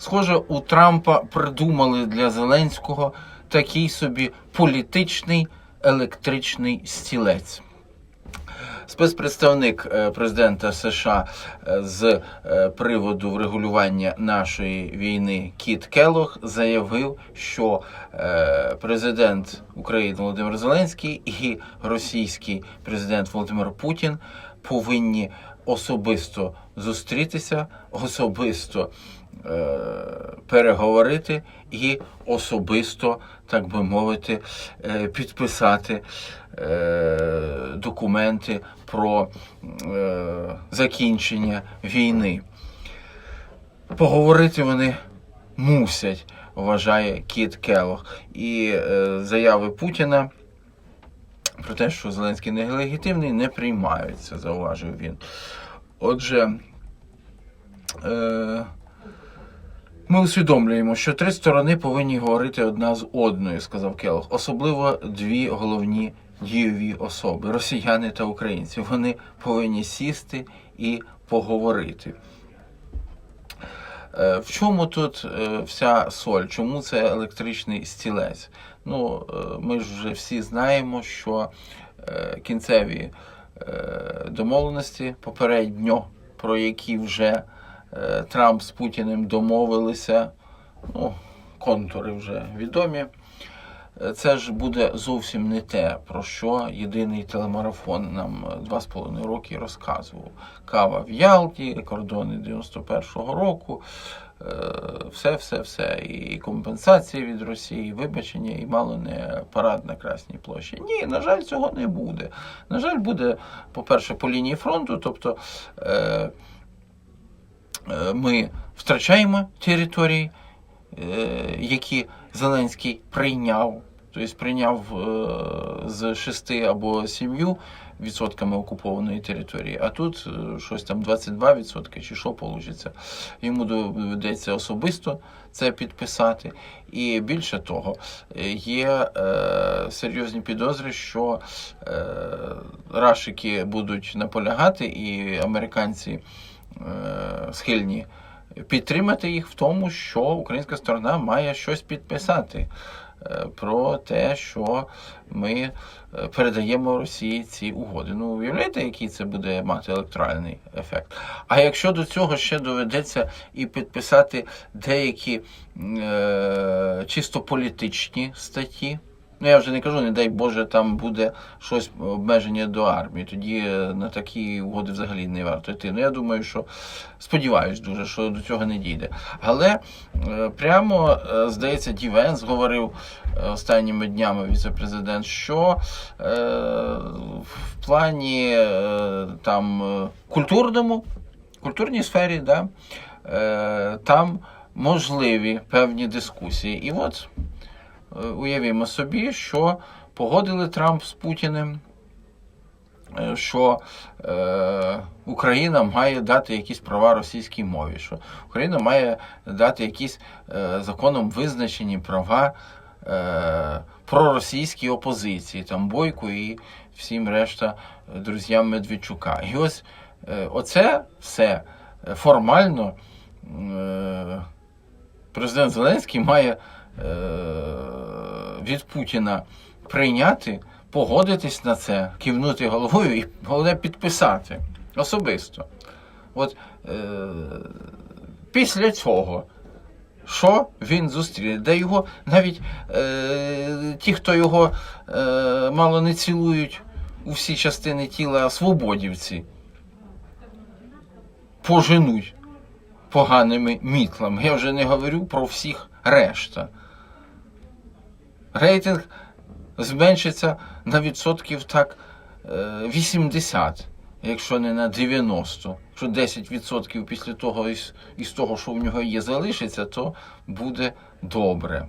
Схоже, у Трампа придумали для Зеленського такий собі політичний електричний стілець. Спецпредставник е, президента США е, з е, приводу врегулювання нашої війни Кіт Келлог заявив, що президент України Володимир Зеленський і російський президент Володимир Путін повинні особисто зустрітися, особисто переговорити і особисто, так би мовити, е, підписати е, документи про е, закінчення війни. Поговорити вони мусять, вважає Кіт Келлог. І е, заяви Путіна про те, що Зеленський нелегітимний, не приймаються, зауважив він. Отже, е, ми усвідомлюємо, що три сторони повинні говорити одна з одною, сказав Келлог. Особливо дві головні дієві особи росіяни та українці. Вони повинні сісти і поговорити. Е, В чому тут е, вся соль? Чому це електричний стілець? Ну, е, ми ж вже всі знаємо, що кінцеві домовленості попередньо, про які вже Трамп з Путіним домовилися, ну, контури вже відомі. Е, Це ж буде зовсім не те, про що єдиний телемарафон нам е, два з половиною роки розказував. Кава в Ялті, кордони 91-го року, е, все, все, все. І компенсації від Росії, і вибачення, і мало не парад на Красній площі. Ні, на жаль, цього не буде. На жаль, буде, по-перше, по лінії фронту, тобто. Е, ми втрачаємо території, е, які Зеленський прийняв, тобто прийняв е, з 6 або 7 відсотками окупованої території, а тут щось там 22 відсотки чи що вийде. Йому доведеться особисто це підписати. І більше того, є серйозні підозри, що рашики будуть наполягати, і американці схильні підтримати їх в тому, що українська сторона має щось підписати е, про те, що ми е, передаємо Росії ці угоди. Ну, уявляєте, який це буде мати електоральний ефект? А якщо до цього ще доведеться і підписати деякі е, чисто політичні статті. Ну, я вже не кажу, не дай Боже, там буде щось обмеження до армії. Тоді е, на такі угоди взагалі не варто йти. Ну, я думаю, що сподіваюсь дуже, що до цього не дійде. Але е, прямо, е, здається, Дівенс говорив останніми днями віце-президент, що в плані там культурному, культурній сфері, да, там можливі певні дискусії. І от уявімо собі, що погодили Трамп з Путіним, е, що е, Україна має дати якісь права російській мові, що Україна має дати якісь е, законом визначені права е, проросійській опозиції, там Бойку і всім решта е, друзям Медведчука. І ось е, оце все е, формально е, президент Зеленський має е, від Путіна прийняти, погодитись на це, кивнути головою і головне підписати особисто. От е, після цього. Що він зустріне? Де його навіть е, ті, хто його е, мало не цілують у всі частини тіла свободівці, поженуть поганими мітлами. Я вже не говорю про всіх решта. Рейтинг зменшиться на відсотків так е, 80, якщо не на 90. Якщо 10% після того із, із того, що в нього є, залишиться, то буде добре.